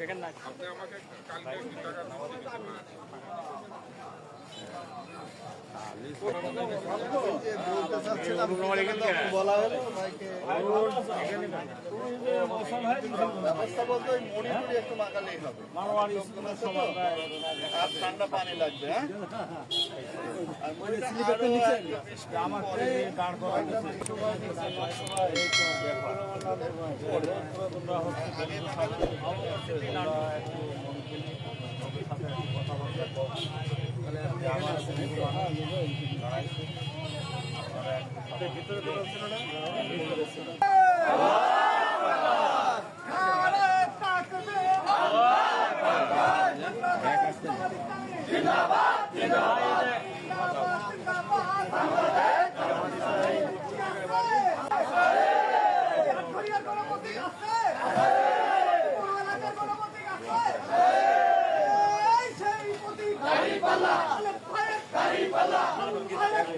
সেখানে না। আপনি আমাকে কালকে টাকা দিতে ব্যবস্থা বলতে ওই মণিপুরি একটু মাখালেই ঠান্ডা পানি লাগবে হ্যাঁ আরও এক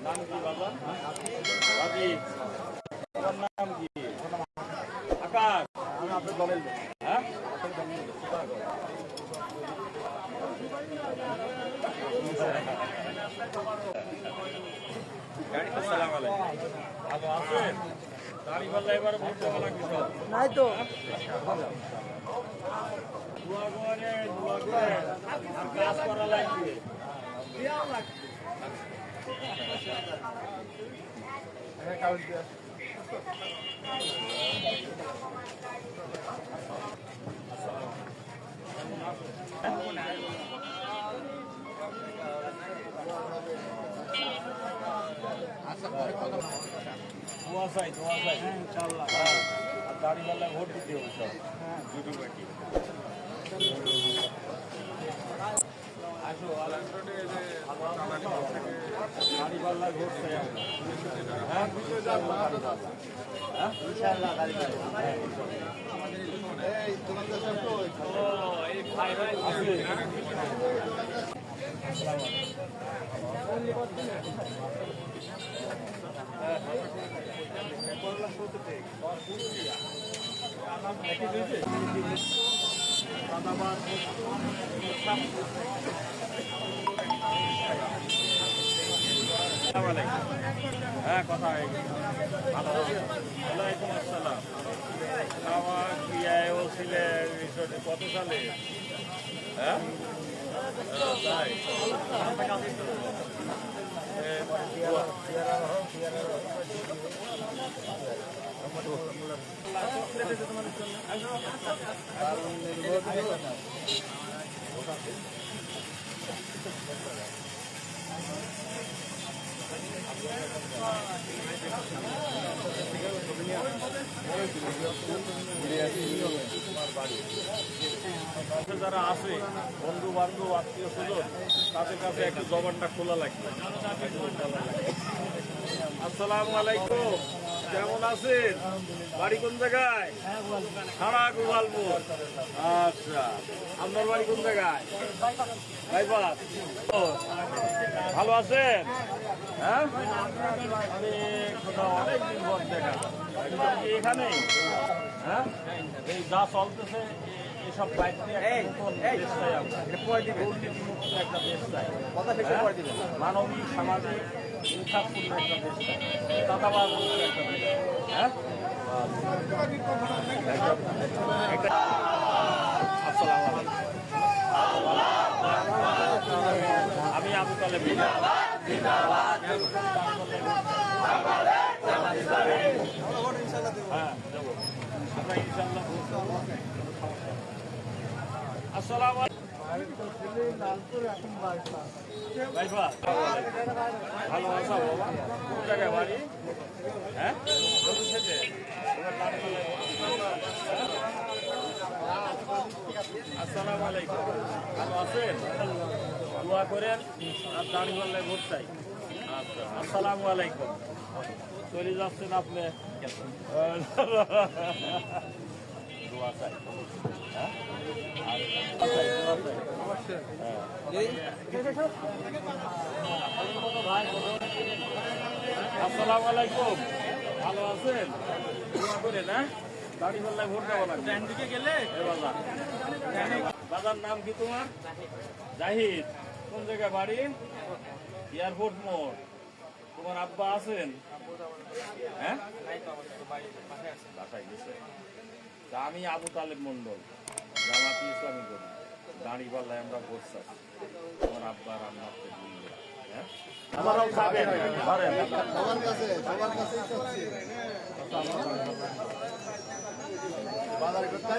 নাম নাম কি আকাশ আমি আপনার দলের হ্যাঁ আসসালামু দেওয়া লাগবে নাই তো দোয়া করে দোয়া করে কাজ করা লাগবে দোয়া চাই দোয়া চাই ইনশাআল্লাহ আর দাড়ি পাল্লা ভোট দিতে হবে সব দুটি দাড়ি পাল্লা ভোট চাই আমরা হ্যাঁ কথা ওয়ালাইকুম আসসালাম আমার ক্রিয়ায় ছিলে কত সালে হ্যাঁ এ, কাছে যারা আছে বন্ধু বান্ধব আত্মীয় স্বজন তাদের কাছে একটু জবানটা খোলা লাগবে। আসসালামু আলাইকুম। কেমন আছেন? বাড়ি কোন জায়গায়? সারা গোপালপুর আচ্ছা। আপনার বাড়ি কোন জায়গায়? বাইপাস। ভালো আছেন? হ্যাঁ? অনেকদিন পর দেখা। আপনি হ্যাঁ? এই যা চলতেছে এসব বাইক একটা দেশ চাই হ্যাঁ? মানবিক সামাজিক ইনসাফপূর্ণ একটা। আমি আবু ভালো হ্যাঁ আসসালামু আলাইকুম আছেন দোয়া করেন আর দাড়ি পাল্লায় ভোট চাই আচ্ছা আসসালামু আলাইকুম চলে যাচ্ছেন আপনি দোয়া? আসসালামু আলাইকুম ভালো আছেন? দোয়া করে না দাড়ি পাল্লায় ভোট দেওয়া লাগবে দিকে গেলে? বাজার নাম কি তোমার? জাহিদ। কোন জায়গায় বাড়ি? এয়ারপোর্ট মোড়। তোমার আব্বা আছেন? হ্যাঁ? বাসায় গেছে। তা আমি আবু তালেব মন্ডল জামাতি ইসলামী করি দাঁড়িপাল্লায় আমরা বসছি। আমার আব্বার আম্মার হ্যাঁ? আমারও খাবেন সবার কাছে সবার কাছে বাজার করতে